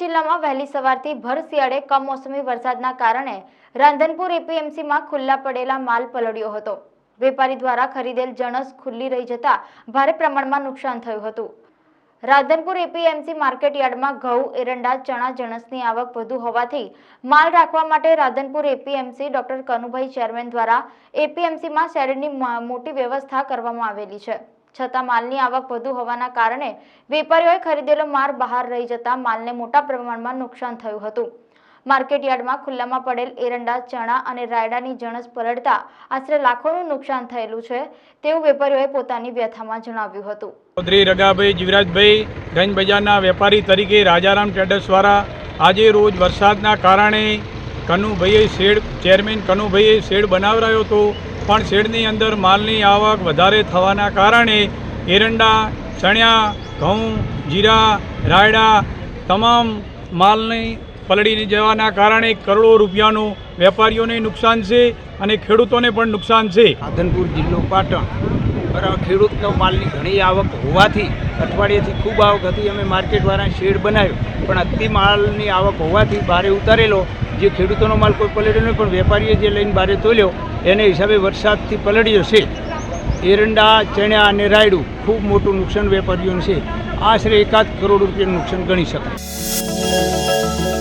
જિલ્લામાં વહેલી સવારથી ભર શિયાળે કમોસમી વરસાદના કારણે રાંધનપુર એપીએમસીમાં ખુલ્લા પડેલા માલ પલળ્યો હતો. વેપારી દ્વારા ખરીદેલ જણસ ખુલ્લી રહી જતા ભારે પ્રમાણમાં નુકસાન થયું હતું. રાધનપુર એપીએમસી માર્કેટ યાર્ડમાં ઘઉં, એરંડા, ચણા જણસની આવક વધુ હોવાથી માલ રાખવા માટે Radhanpur APMC doctor Kanubhai chairman દ્વારા એપીએમસીમાં શેડની મોટી વ્યવસ્થા કરવામાં આવેલી છે. છતાં માલની આવક વધુ હોવાના કારણે વેપારીઓએ ખરીદેલો માલ બહાર રહી જતાં માલને મોટા પ્રમાણમાં નુકસાન થયું હતું. માર્કેટ યાર્ડમાં ખુલ્લામાં પડેલ એરંડા, ચણા અને રાયડાની જણસ પલળતા આશરે લાખોનું નુકસાન થયેલું છે તેવું વેપારીઓએ પોતાની વ્યથામાં જણાવ્યું હતું. ચૌધરી રગાભાઈ જીવરાજભાઈ ગંજ બજારના વેપારી તરીકે રાજારામ ટ્રેડર્સ દ્વારા આજે રોજ વરસાદના કારણે કનુભાઈએ શેડ, ચેરમેન કનુભાઈએ શેડ બનાવરાયો હતો. પણ શેડની અંદર માલની આવક વધારે થવાના કારણે એરંડા, ચણ્યા, ઘઉં, જીરા, રાયડા તમામ માલની પલળી જવાના કારણે કરોડો રૂપિયાનું વેપારીઓને નુકસાન છે અને ખેડૂતોને પણ નુકસાન છે. રાધનપુર જિલ્લો પાટણ. ખેડૂતનો માલની ઘણી આવક હોવાથી અઠવાડિયેથી ખૂબ આવક હતી. અમે માર્કેટવાળા શેડ બનાવ્યો, પણ અતિ માલની આવક હોવાથી ભારે ઉતારેલો. જે ખેડૂતોનો માલ કોઈ પલળ્યો નહીં, પણ વેપારીએ જે લઈને બારે તોલ્યો, એને હિસાબે વરસાદથી પલળ્યો છે. એરંડા ચણ્યા અને રાયડું ખૂબ મોટું નુકસાન વેપારીઓનું છે. આશરે એકાદ કરોડ રૂપિયાનું નુકસાન ગણી શકાય.